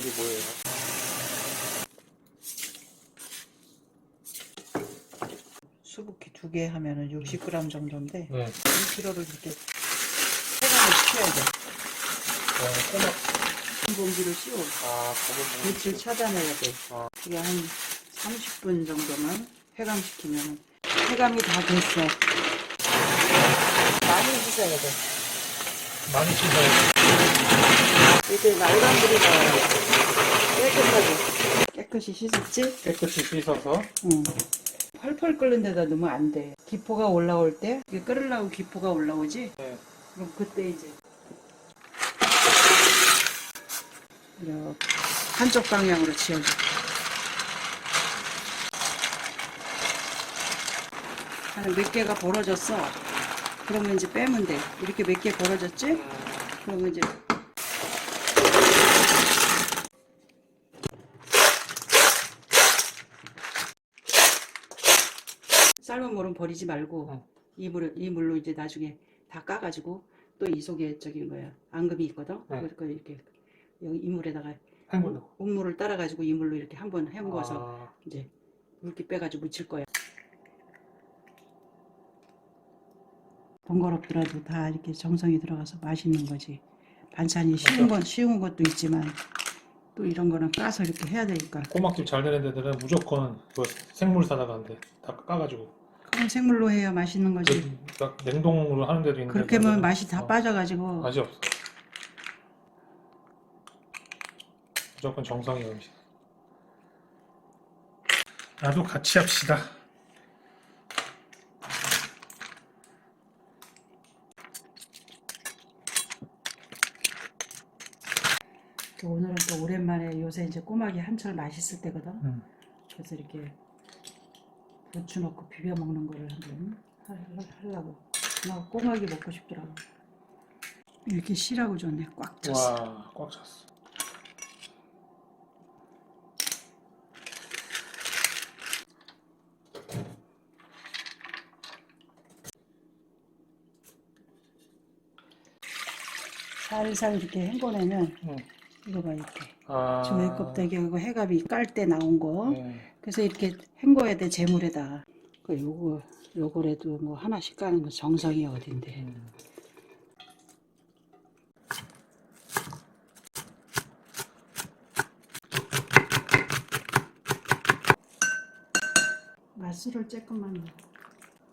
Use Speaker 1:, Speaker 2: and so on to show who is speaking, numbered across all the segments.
Speaker 1: 그게 뭐예요?
Speaker 2: 수북히 두 개 하면은 60g 정도인데
Speaker 1: 네.
Speaker 2: 1kg를 이렇게 해감을 시켜야 돼.
Speaker 1: 어, 꼬막.
Speaker 2: 한 봉지를 씌워.
Speaker 1: 아,
Speaker 2: 빛을 차단해야 돼.
Speaker 1: 아.
Speaker 2: 그게 한 30분 정도만 해감시키면 해감이 다 됐어. 많이 씻어야 돼.
Speaker 1: 많이 씻어야
Speaker 2: 이렇게 날감들이 나와요. 깨끗하게. 깨끗이 씻었지?
Speaker 1: 깨끗이 씻어서.
Speaker 2: 응. 펄펄 끓는 데다 넣으면 안 돼. 기포가 올라올 때, 이게 끓으려고 기포가 올라오지?
Speaker 1: 네.
Speaker 2: 그럼 그때 이제 이렇게 한쪽 방향으로 치워줘. 한 몇 개가 벌어졌어. 그러면 이제 빼면 돼. 이렇게 몇 개 벌어졌지? 그러면 이제 삶은 물은 버리지 말고
Speaker 1: 응.
Speaker 2: 이 물을 이 물로 이제 나중에 다 까가지고 또 이 속에 저기 뭐야 앙금이 있거든.
Speaker 1: 네.
Speaker 2: 그걸 이렇게 여기 이 물에다가
Speaker 1: 헹구는 거.
Speaker 2: 온물을 따라가지고 이 물로 이렇게 한번 헹궈서
Speaker 1: 아,
Speaker 2: 이제 물기 빼가지고 묻힐 거야. 번거롭더라도 다 이렇게 정성이 들어가서 맛있는 거지. 반찬이 쉬운 건 쉬운 것도 있지만 또 이런 거는 까서 이렇게 해야 되니까.
Speaker 1: 꼬막집 잘 되는 데들은 무조건 그 생물 사다가 한대. 다 까가지고.
Speaker 2: 그럼 생물로 해야 맛있는 거지.
Speaker 1: 그, 그러니까 냉동으로 하는 데도 있는데.
Speaker 2: 그렇게 하면 맛이 다
Speaker 1: 어,
Speaker 2: 빠져가지고
Speaker 1: 맛이 없어. 무조건 정성이 음식. 나도 같이 합시다.
Speaker 2: 또 오늘은 또 오랜만에 요새 이제 꼬막이 한철 맛있을 때거든.
Speaker 1: 음.
Speaker 2: 그래서 이렇게 부추 넣고 비벼 먹는 거를 한번 하- 하려고. 나 꼬막이 먹고 싶더라고. 이렇게 씨라고 줬네. 꽉 찼어.
Speaker 1: 와, 꽉 찼어.
Speaker 2: 살살 이렇게 헹궈내면
Speaker 1: 응.
Speaker 2: 이거 봐 이렇게.
Speaker 1: 아.
Speaker 2: 조개 껍데기하고 해갑이 깔 때 나온 거.
Speaker 1: 네.
Speaker 2: 그래서 이렇게 헹궈야 돼 재물에다. 그 요거 요거라도 뭐 하나씩 까는 거 정성이 어딘데.
Speaker 1: 음.
Speaker 2: 맛술을 조금만.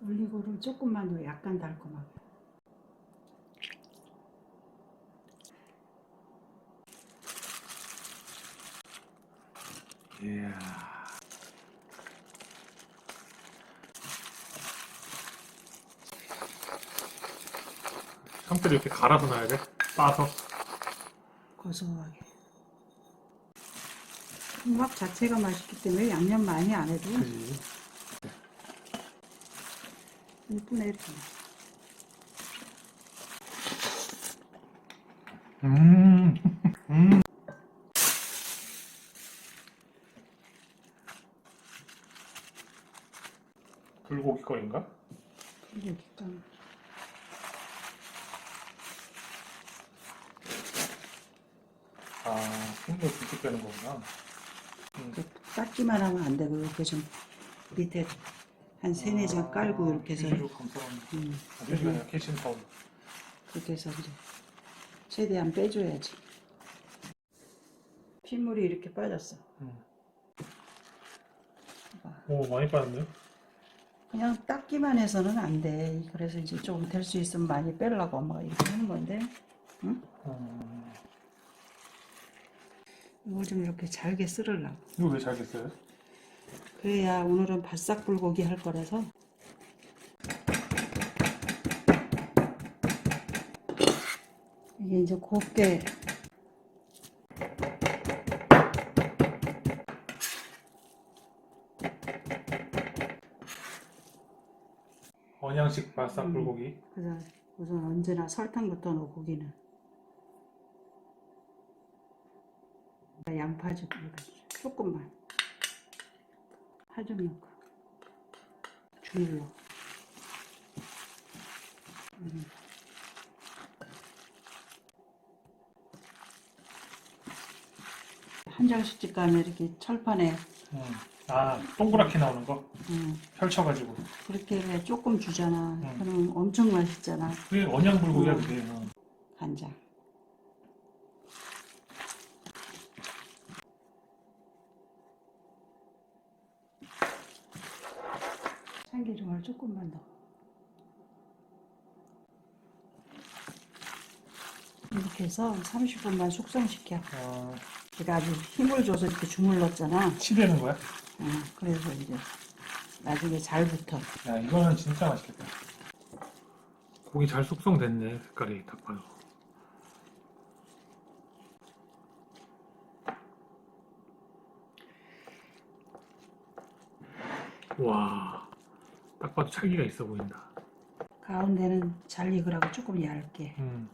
Speaker 2: 올리고를 조금만 넣어. 약간 달콤하게.
Speaker 1: 이야. 형태를 이렇게 갈아서 놔야 돼? 빠서?
Speaker 2: 고소하게. 홍합 자체가 맛있기 때문에 양념 많이 안 해도
Speaker 1: 그지.
Speaker 2: 이쁘네 이렇게.
Speaker 1: 음. 음. 불고기 거인가?
Speaker 2: 그리고 약간
Speaker 1: 아, 흰물 불뚝 빼는 거구나.
Speaker 2: 닦기만 하면 안 되고 이렇게 좀 밑에 한 세네 장 깔고 이렇게 해서
Speaker 1: 감사합니다.
Speaker 2: 음,
Speaker 1: 캐신.
Speaker 2: 그렇게 해서 이제 최대한 빼줘야지. 핏물이 이렇게 빠졌어.
Speaker 1: 음.
Speaker 2: 봐.
Speaker 1: 오, 많이 빠졌네요.
Speaker 2: 그냥 닦기만 해서는 안 돼. 그래서 이제 좀될수 있으면 많이 빼려고 엄마가 이렇게 하는 건데, 응?
Speaker 1: 음.
Speaker 2: 이걸 좀 이렇게 잘게 썰으려고.
Speaker 1: 이거 왜 잘겠어요?
Speaker 2: 그래야 오늘은 바싹 불고기 할 거라서. 이게 이제 곱게
Speaker 1: 언양식 바싹
Speaker 2: 음.
Speaker 1: 불고기.
Speaker 2: 그래서 우선 언제나 설탕부터 넣어 고기는 양파 좀 조금만 파 좀 넣고 줄로 음. 한정식집 가면 이렇게 철판에
Speaker 1: 음. 아 동그랗게 나오는 거
Speaker 2: 음,
Speaker 1: 펼쳐가지고
Speaker 2: 그렇게 왜 조금 주잖아.
Speaker 1: 음.
Speaker 2: 그럼 엄청 맛있잖아.
Speaker 1: 그게 언양 불고기야
Speaker 2: 음.
Speaker 1: 그게 어.
Speaker 2: 간장. 참기름을 조금만 더. 이렇게 해서 30분만 숙성시켜.
Speaker 1: 어,
Speaker 2: 제가 아주 힘을 줘서 이렇게 주물렀잖아.
Speaker 1: 치대는 거야?
Speaker 2: 어, 그래서 이제 나중에 잘 붙어.
Speaker 1: 야 이거는 진짜 맛있겠다 고기 잘 숙성됐네 색깔이 딱 봐도 와 딱 봐도 찰기가 있어 보인다
Speaker 2: 가운데는 잘 익으라고 조금 얇게.
Speaker 1: 음,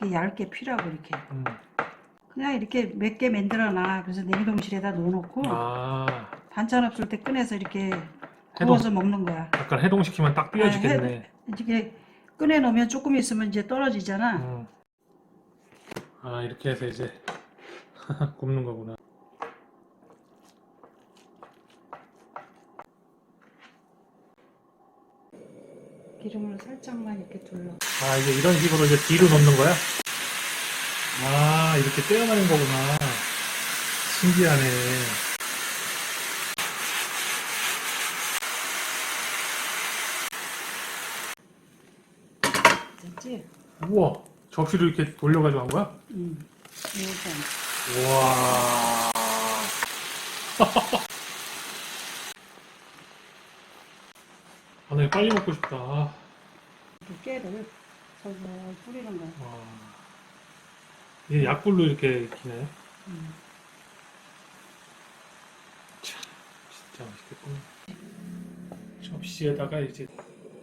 Speaker 2: 이렇게 얇게 피라고 이렇게.
Speaker 1: 음.
Speaker 2: 그냥 이렇게 몇 개 만들어 놔. 그래서 냉동실에다 넣어놓고
Speaker 1: 아
Speaker 2: 반찬 없을 때 꺼내서 이렇게
Speaker 1: 해동
Speaker 2: 구워서 먹는 거야.
Speaker 1: 약간 해동시키면 딱 삐어지겠네
Speaker 2: 이렇게 꺼내 놓으면 조금 있으면 이제 떨어지잖아.
Speaker 1: 음. 아 이렇게 해서 이제 굽는 거구나
Speaker 2: 기름을 살짝만 이렇게 둘러.
Speaker 1: 아 이제 이런 식으로 이제 뒤로 넣는 거야? 아 이렇게 떼어내는 거구나 신기하네
Speaker 2: 됐지?
Speaker 1: 우와 접시로 이렇게 돌려가지고 한 거야?
Speaker 2: 응. 이렇게.
Speaker 1: 우와 아, 나 이거 빨리 먹고 싶다. 와.
Speaker 2: 깨를 살살 뿌리는 거야.
Speaker 1: 이게 약불로 이렇게 익히네.
Speaker 2: 음.
Speaker 1: 참, 진짜 맛있겠구나. 접시에다가 이제,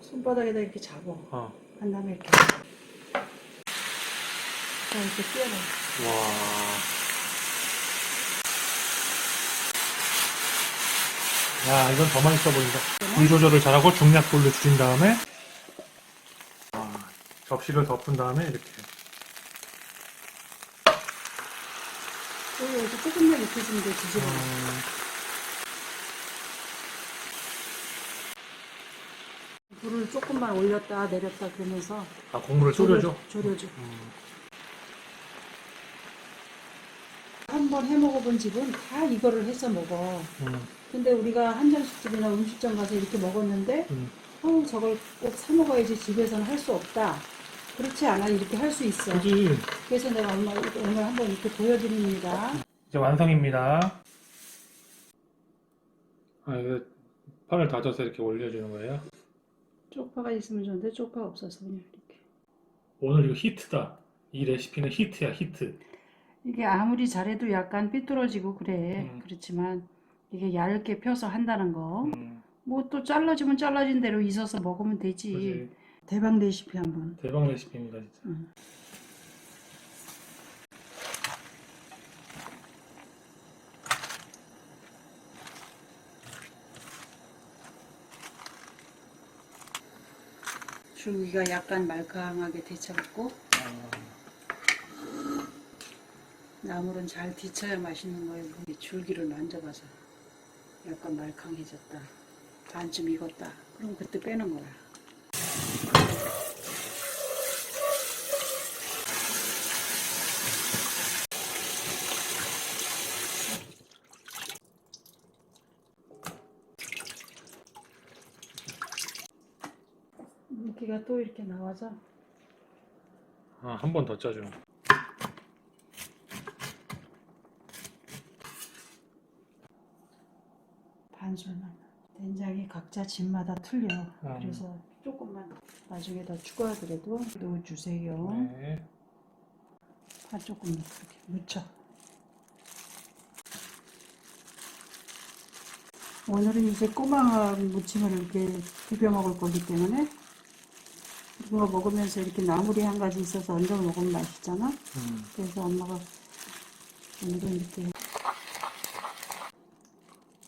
Speaker 2: 손바닥에다 이렇게 잡어.
Speaker 1: 어,
Speaker 2: 한 다음에 이렇게. 자, 이렇게 띄어놔.
Speaker 1: 와. 야, 이건 더 맛있어 보인다. 불 조절을 잘하고 중약불로 줄인 다음에, 아, 접시를 덮은 다음에 이렇게.
Speaker 2: 여기 이렇게 조금만 익혀주면 돼, 뒤집어.
Speaker 1: 음,
Speaker 2: 불을 조금만 올렸다 내렸다 그러면서
Speaker 1: 아, 국물을 졸여줘?
Speaker 2: 졸여줘.
Speaker 1: 음,
Speaker 2: 한번 해 먹어본 집은 다 이거를 해서 먹어.
Speaker 1: 음,
Speaker 2: 근데 우리가 한정식집이나 음식점 가서 이렇게 먹었는데,
Speaker 1: 음.
Speaker 2: 어, 저걸 꼭 사 먹어야지 집에서는 할 수 없다. 그렇지 않아 이렇게 할 수 있어.
Speaker 1: 그지?
Speaker 2: 그래서 내가 오늘, 오늘 한번 이렇게 보여드립니다.
Speaker 1: 이제 완성입니다. 아, 이거 판을 다져서 이렇게 올려주는 거예요?
Speaker 2: 쪽파가 있으면 좋은데 쪽파 없어서 그냥 이렇게.
Speaker 1: 오늘 이거 히트다. 이 레시피는 히트야, 히트.
Speaker 2: 이게 아무리 잘해도 약간 삐뚤어지고 그래.
Speaker 1: 음.
Speaker 2: 그렇지만 이게 얇게 펴서 한다는 거.
Speaker 1: 음,
Speaker 2: 뭐 또 잘라지면 잘라진 대로 있어서 먹으면 되지.
Speaker 1: 그지?
Speaker 2: 대박 레시피 한번.
Speaker 1: 대박 레시피입니다, 진짜.
Speaker 2: 응. 줄기가 약간 말캉하게 데쳐갖고
Speaker 1: 아,
Speaker 2: 나물은 잘 데쳐야 맛있는 거예요. 이 줄기를 만져봐서 약간 말캉해졌다. 반쯤 익었다. 그럼 그때 빼는 거야. 물기가 또 이렇게 나와서
Speaker 1: 아, 한 번 더 짜줘.
Speaker 2: 반술만 된장이 각자 집마다 틀려
Speaker 1: 음.
Speaker 2: 그래서 조금만 나중에 더 추가하더라도 넣어주세요
Speaker 1: 네.
Speaker 2: 파 조금 이렇게 묻혀 오늘은 이제 꼬막 무침을 이렇게 비벼 먹을 거기 때문에 이거 먹으면서 이렇게 나물이 한 가지 있어서 얹어 먹으면 맛있잖아
Speaker 1: 음.
Speaker 2: 그래서 엄마가 오늘은 이렇게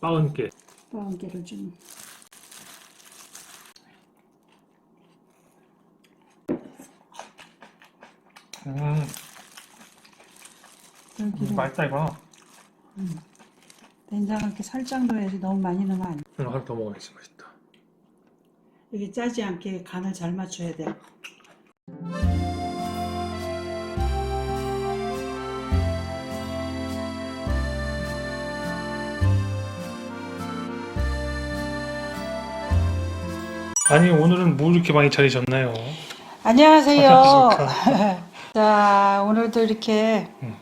Speaker 1: 빠은 깨.
Speaker 2: 빠은 깨를 좀
Speaker 1: 음,
Speaker 2: 들기름
Speaker 1: 맛있다, 이거.
Speaker 2: 된장을 이렇게 살짝 넣어야지 너무 많이 넣으면 안 돼.
Speaker 1: 응, 하나 더 먹어야지 맛있다.
Speaker 2: 이게 짜지 않게 간을 잘 맞춰야 돼.
Speaker 1: 아니 오늘은 뭐 이렇게 많이 차리셨나요?
Speaker 2: 안녕하세요. 자, 오늘도 이렇게
Speaker 1: 음.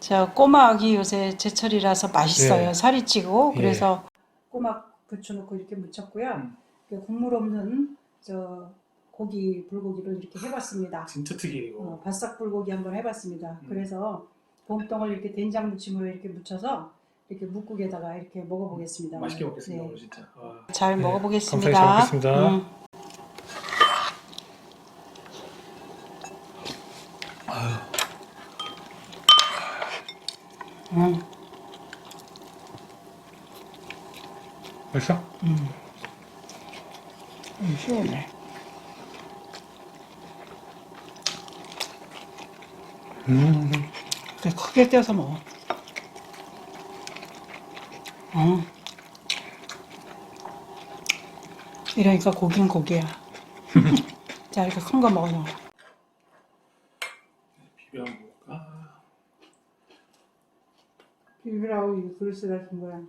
Speaker 2: 저 꼬막이 요새 제철이라서 맛있어요.
Speaker 1: 예.
Speaker 2: 살이 찌고
Speaker 1: 예.
Speaker 2: 그래서 꼬막 부쳐놓고 이렇게 무쳤고요.
Speaker 1: 음.
Speaker 2: 그 국물 없는 저 고기 불고기를 이렇게 해봤습니다.
Speaker 1: 진짜 특이해 이거.
Speaker 2: 어, 바싹 불고기 한번 해봤습니다.
Speaker 1: 음.
Speaker 2: 그래서 봄동을 이렇게 된장 무침으로 이렇게 무쳐서 이렇게 묵국에다가 이렇게 먹어보겠습니다.
Speaker 1: 맛있게 먹겠습니다
Speaker 2: 네.
Speaker 1: 진짜. 와.
Speaker 2: 잘
Speaker 1: 네,
Speaker 2: 먹어보겠습니다.
Speaker 1: 감사히 잘 먹겠습니다.
Speaker 2: 음. 음.
Speaker 1: 맛있어?
Speaker 2: 음, 시원해.
Speaker 1: 음.
Speaker 2: 그 크게 떼서 먹어. 어. 이러니까 고기는 고기야. 자, 이렇게 큰 거 먹어줘.
Speaker 1: 비벼 먹을까?
Speaker 2: 비비라고 이 그릇에다 준 거야.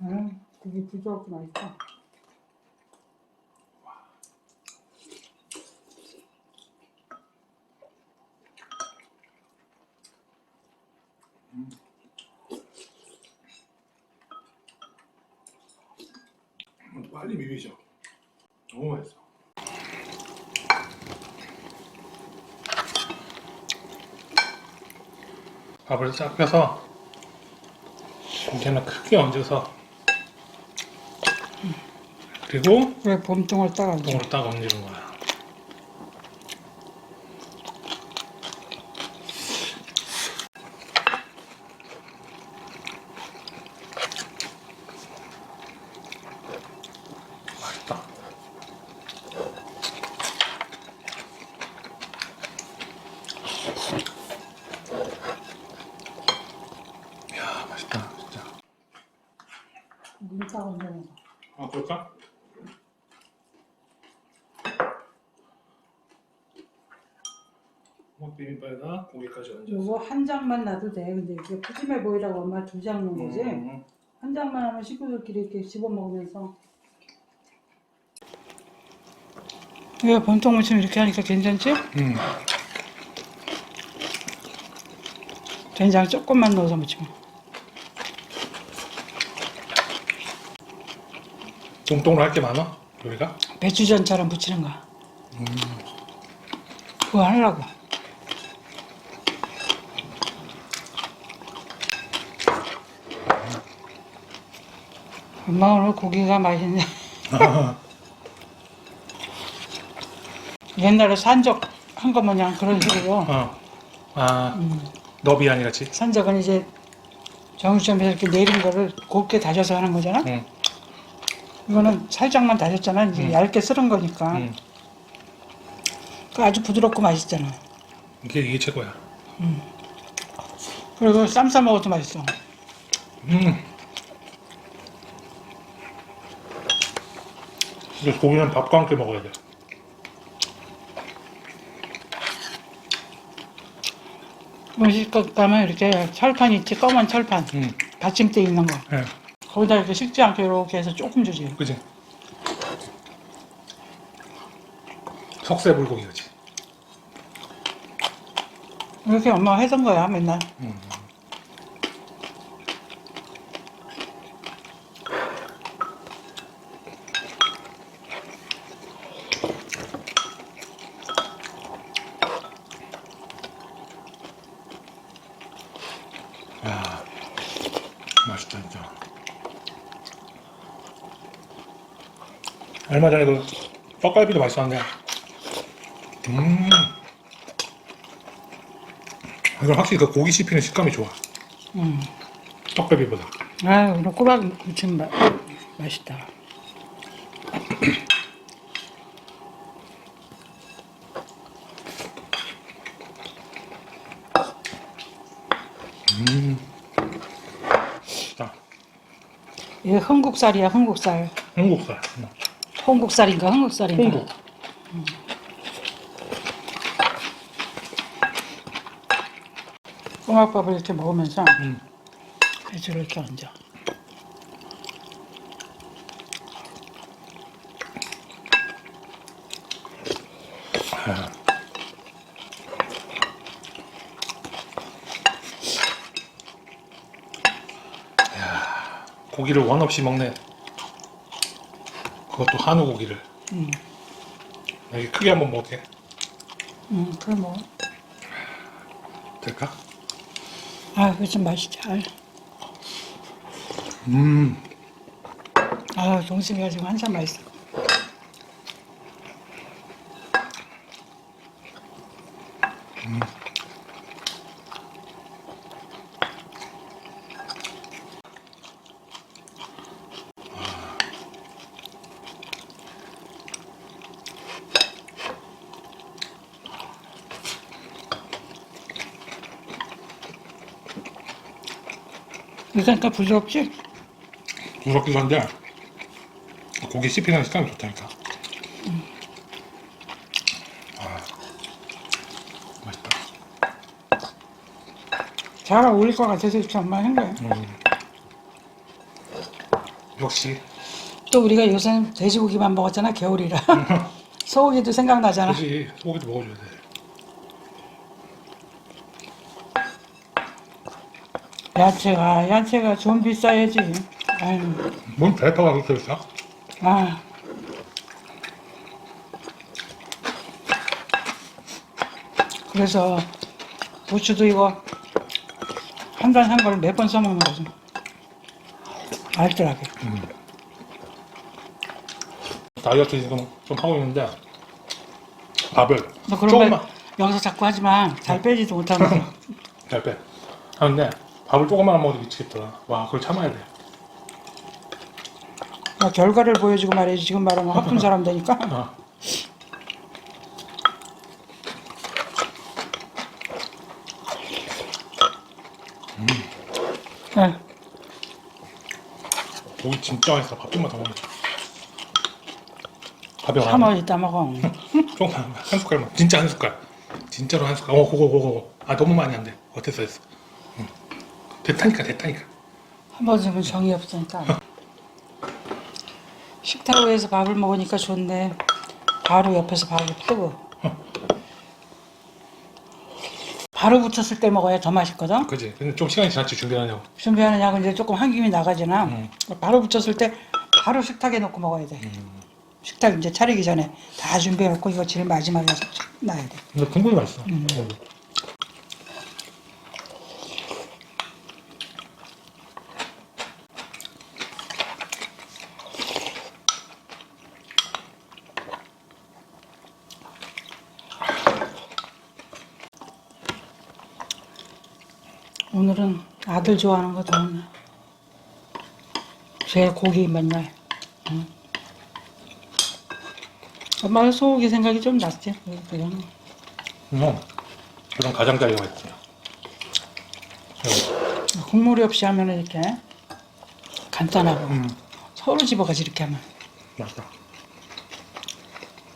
Speaker 2: 음, 되게 부드럽고 맛있다.
Speaker 1: 빨리 비비죠. 너무 맛있어. 밥을 싹 펴서 이제는 크게 얹어서 그리고
Speaker 2: 왜 봄동을 따라
Speaker 1: 똥으로 딱 얹는 거야. 이야 맛있다 진짜.
Speaker 2: 물딱 얹어서.
Speaker 1: 아 그럴까? 뭐 비빔밥에다 고기까지 얹어서.
Speaker 2: 요거 한 장만 놔도 돼. 근데 이게 푸짐해 보이라고 엄마 두 장 넣은 거지.
Speaker 1: 음,
Speaker 2: 한 장만 하면 식구들끼리 이렇게 씹어 먹으면서. 이거 본통 무침 이렇게 하니까 괜찮지?
Speaker 1: 음.
Speaker 2: 된장 조금만 넣어서 무치 면.
Speaker 1: 똥똥을 할게 많아? 요리가?
Speaker 2: 배추전처럼 무치는 거. 그거 하려고. 엄마 오늘 고기가 맛있네. 옛날에 산적 한거 뭐냐 그런 식으로.
Speaker 1: 어. 아,
Speaker 2: 음.
Speaker 1: 너비 아니같이?
Speaker 2: 산적은 이제 정육점에서 이렇게 내린 거를 곱게 다져서 하는 거잖아.
Speaker 1: 응.
Speaker 2: 이거는 살짝만 다졌잖아. 이제
Speaker 1: 음.
Speaker 2: 얇게 썰은 거니까.
Speaker 1: 응.
Speaker 2: 그 아주 부드럽고 맛있잖아.
Speaker 1: 이게, 이게 최고야.
Speaker 2: 그리고 쌈 싸 먹어도 맛있어.
Speaker 1: 음. 근데 고기는 밥과 함께 먹어야 돼.
Speaker 2: 음식 가면 이렇게 철판 있지, 검은 철판.
Speaker 1: 응.
Speaker 2: 받침대 있는 거.
Speaker 1: 예.
Speaker 2: 거기다 이렇게 식지 않게 이렇게 해서 조금 주지.
Speaker 1: 그지? 석쇠 불고기지.
Speaker 2: 이렇게 엄마가 해던 거야, 맨날.
Speaker 1: 음. 야, 맛있다 진짜. 얼마 전에 그 떡갈비도 맛있었는데, 음, 이건 확실히 그 고기 씹히는 식감이 좋아.
Speaker 2: 음.
Speaker 1: 떡갈비보다.
Speaker 2: 아 오늘 꼬박 무침 맛 맛있다.
Speaker 1: 자,
Speaker 2: 이게 흥국살이야 흥국살.
Speaker 1: 한국살. 음.
Speaker 2: 홍국살인가 흥국살인가.
Speaker 1: 홍국.
Speaker 2: 꼬막밥을 이렇게 먹으면서
Speaker 1: 음.
Speaker 2: 해주를 이렇게 얹어.
Speaker 1: 고기를 원 없이 먹네. 그것도 한우 고기를.
Speaker 2: 음.
Speaker 1: 여기 크게 한번 먹게.
Speaker 2: 음 그래 뭐.
Speaker 1: 될까?
Speaker 2: 아좀 맛있지. 아,
Speaker 1: 음.
Speaker 2: 아 동심이가 지금 한참 맛있어. 그러니까 부드럽지?
Speaker 1: 부럽기도 한데 고기 씹히는 식감이 좋다니까. 아, 맛있다.
Speaker 2: 잘 어울릴 것 같아서 엄마 한 거야.
Speaker 1: 음. 역시
Speaker 2: 또 우리가 요새 돼지고기만 먹었잖아 겨울이라. 소고기도 생각나잖아.
Speaker 1: 그지 소고기도 먹어줘야 돼.
Speaker 2: 야채가 야채가 좀 비싸야지. 아유,
Speaker 1: 뭔 대파가 그렇게 비싸?
Speaker 2: 아. 그래서 부추도 이거 한 단 한 걸 몇 번 써먹는 거지. 알뜰하게.
Speaker 1: 다이어트 지금 좀 하고 있는데 밥을
Speaker 2: 너 그런
Speaker 1: 조금만
Speaker 2: 말 여기서 자꾸 하지만 잘 빼지도 못하면서.
Speaker 1: 잘 빼. 하는데 밥을 조금만 먹어도 미치겠더라. 와 그걸 참아야 돼.
Speaker 2: 야, 결과를 보여주고 말이지 지금 말하면 허픈 사람 되니까.
Speaker 1: 어.
Speaker 2: 네.
Speaker 1: 고기 진짜 맛있어. 밥 좀만 더 먹자. 밥이
Speaker 2: 참아
Speaker 1: 많아.
Speaker 2: 이따 먹어.
Speaker 1: 조금만 한 숟갈만. 진짜 한 숟갈. 진짜로 한 숟갈. 어 그거 그거 그거. 아 너무 많이 안 돼. 어땠어 했어. 응. 됐다니까 됐다니까.
Speaker 2: 한번 주면 정이 없으니까. 식탁 위에서 밥을 먹으니까 좋네. 바로 옆에서 밥을 뜨고. 바로 붙였을 때 먹어야 더 맛있거든.
Speaker 1: 그지. 근데 좀 시간이 지났지 준비하냐고.
Speaker 2: 준비하는 약은 이제 조금 한 김이 나가지나
Speaker 1: 음.
Speaker 2: 바로 붙였을 때 바로 식탁에 놓고 먹어야 돼. 식탁 이제 차리기 전에 다 준비해 놓고 이거 제일 마지막에 싹 놔야 돼.
Speaker 1: 근데 국물이 맛있어.
Speaker 2: 음.
Speaker 1: 어.
Speaker 2: 오늘은 아들 좋아하는 거 좋네. 제일 고기 맨날. 응. 엄마가 소고기 생각이 좀 났지. 그냥.
Speaker 1: 음. 그런 가장자리가 있어요.
Speaker 2: 국물이 없이 하면 이렇게 간단하고
Speaker 1: 음.
Speaker 2: 서로 집어가지 이렇게 하면.
Speaker 1: 맛있다.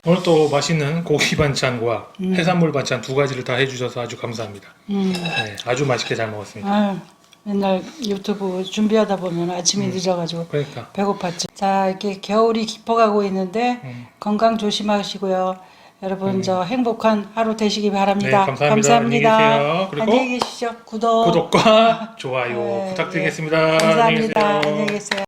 Speaker 1: 오늘 또 맛있는 고기 반찬과 해산물 반찬 두 가지를 다 해주셔서 아주 감사합니다.
Speaker 2: 음.
Speaker 1: 네, 아주 맛있게 잘 먹었습니다.
Speaker 2: 아유, 맨날 유튜브 준비하다 보면 아침이 늦어가지고
Speaker 1: 그러니까
Speaker 2: 배고팠지. 자, 이렇게 겨울이 깊어가고 있는데
Speaker 1: 음.
Speaker 2: 건강 조심하시고요. 여러분 저 행복한 하루 되시기 바랍니다.
Speaker 1: 네, 감사합니다. 안녕히 계세요. 그리고
Speaker 2: 안녕히 계시죠. 구독.
Speaker 1: 구독과 좋아요
Speaker 2: 네,
Speaker 1: 부탁드리겠습니다.
Speaker 2: 감사합니다.
Speaker 1: 안녕히 계세요.
Speaker 2: 안녕히 계세요.